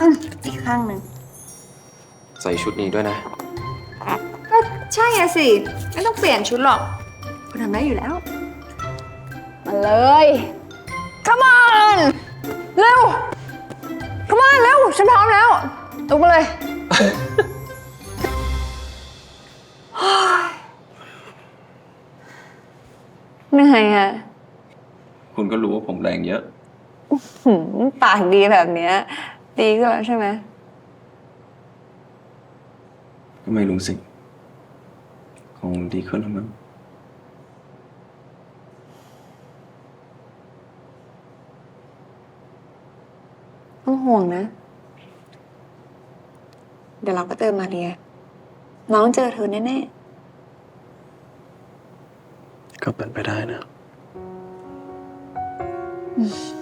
อืมอีกข้างหนึ่งใส่ชุดนี้ด้วยนะ ก็ใช่อะสิ ไม่ต้องเปลี่ยนชุดหรอกคุณทำได้อยู่แล้ว มาเลย come on เร็ว come on เร็ว ฉันพร้อมแล้วลุกมาเลย เหนื่อยอะคุณก็รู้ว่าผมแรงเยอะ หืมปากดีแบบเนี้ย ดีก็แล้วใช่ไหม ก็ไม่รู้สิ คงดีขึ้นแล้วมั้งต้องห่วงนะ เดี๋ยวเราก็เจอมาเรีย น้องเจอเธอแน่ก็เป็นไปได้นะ ๆ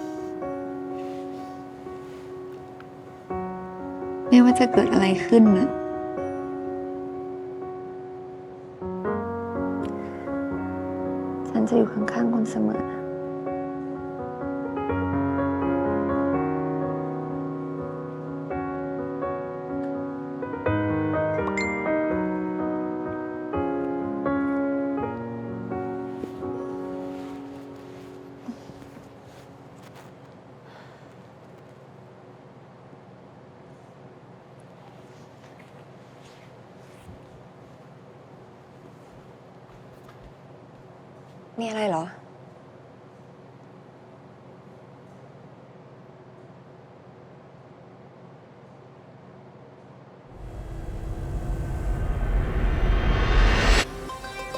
ไม่ว่าจะเกิดอะไรขึ้นนะฉันจะอยู่ข้างๆคุณเสมอนะ มีอะไรเหรอ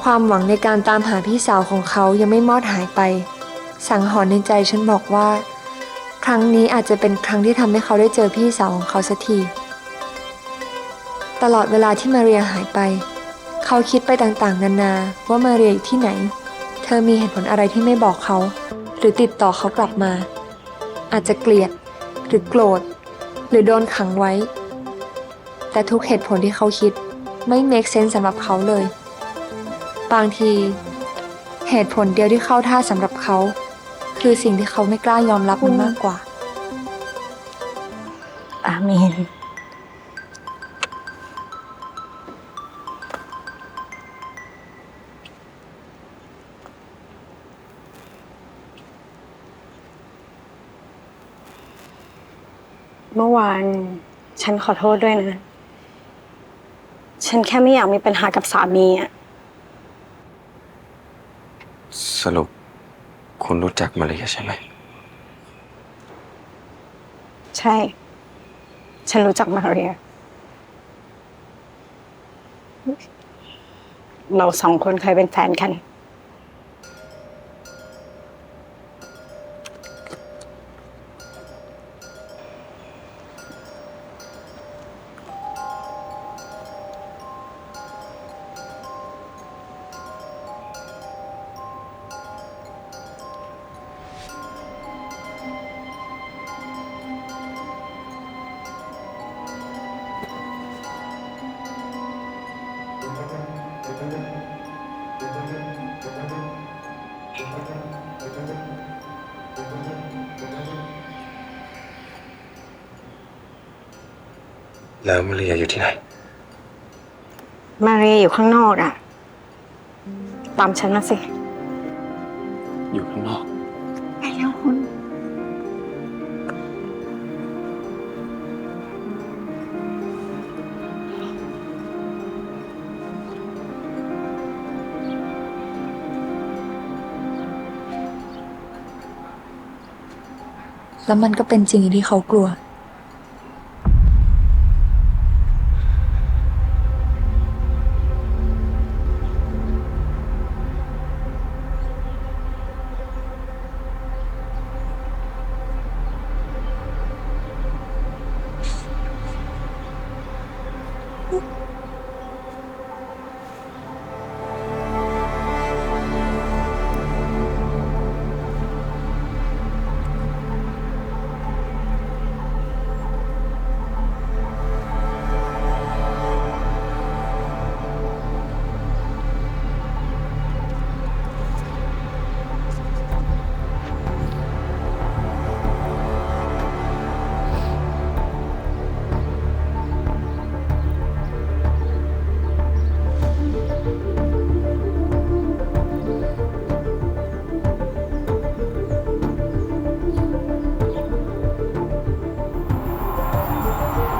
ความหวังในการตามหาพี่สาวของเขายังไม่มอดหายไป สังหรณ์ในใจฉันบอกว่า ครั้งนี้อาจจะเป็นครั้งที่ทำให้เขาได้เจอพี่สาวของเขาสักที ตลอดเวลาที่มาเรียหายไป เขาคิดไปต่างๆ นานาว่ามาเรียอยู่ที่ไหน เธอมีเหตุผลอะไรที่ไม่บอกเขา หรือติดต่อเขากลับมา อาจจะเกลียด หรือโกรธ หรือโดนขังไว้ แต่ทุกเหตุผลที่เขาคิดไม่ make sense สำหรับเขาเลย บางที เหตุผลเดียวที่เข้าท่าสำหรับเขา คือสิ่งที่เขาไม่กล้ายอมรับมันมากกว่า อามีน เมื่อวาน ฉันขอโทษด้วยนะ ฉันแค่ไม่อยากมีปัญหากับสามีอะสรุปคุณรู้จักมาเรียใช่ไหม ใช่ ฉันรู้จักมาเรีย เราสองคนเคยเป็นแฟนกัน แล้วมาเรียอยู่ที่ไหน มาเรียอยู่ข้างนอกอะ ตามฉันมาสิ อยู่ข้างนอก ไปแล้วคุณ แล้วมันก็เป็นจริงอย่างที่เขากลัว